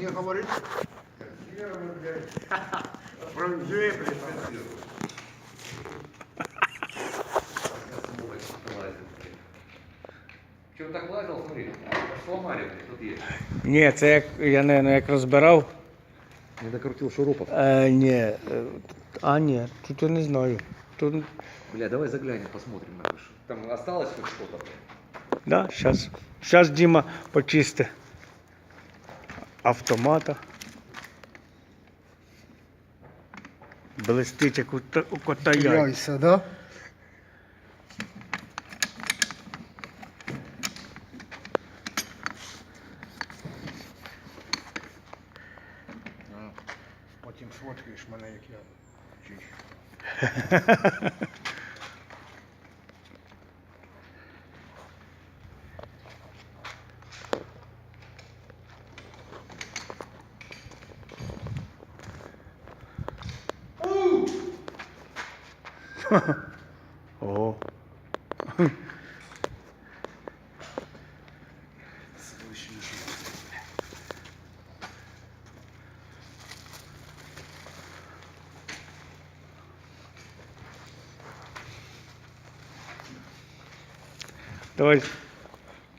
мне говорит, консервы, блядь, франжи, блядь. Че он так лазил, смотри, сломали, блядь, тут есть. Ні, це як я не як розбирав. Не докрутил шурупов. Е, ні. е, А, ні, тут я не знаю. Тут, Бля, давай заглянем, посмотрим на крышу. Там осталось хоть что-то, блядь? да, зараз. Зараз Діма почисти Автомата. Блистить, як у, у кота яй. Яйца, да? Потім сфоткаєш мене, як я чищу. Ого. Давай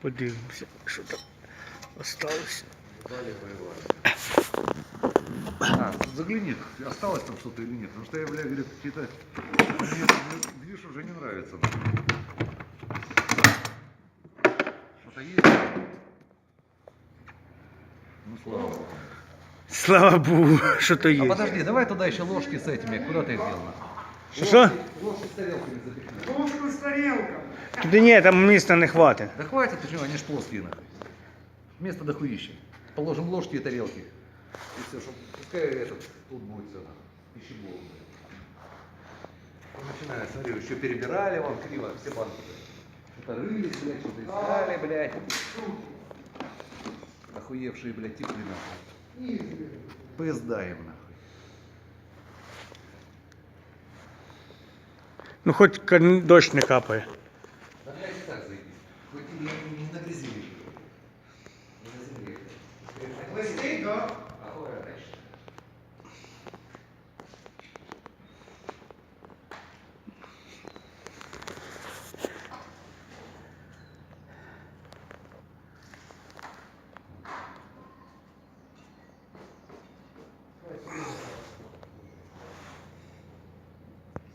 подивимося, що там осталося. Дали воевали. А, загляни, осталось там что-то или нет. Потому что я, бля, говорит, какие-то... Мне, видишь, уже не нравится. Что-то есть? Ну, слава богу. Слава Богу, що то А є. подожди, давай туда еще ложки с этими. Куда ты их дел? Що, Що? Ложки с тарелками запихни. Ложку з тарілками. Туди ні, там міста не хватить. Да хватит, ты что, они ж плоские нахуй. Место дохуище. Положим ложки и тарелки. И все, чтобы пускай этот, тут будет все, пищеблок. Ну, Начинаю, смотрю, еще перебирали вам криво, все банки. Что-то рылись, блядь, что-то искали, блядь. Охуевшие, блядь, типы нахуй. Пизда им нахуй. Ну хоть дождь не капает. Да,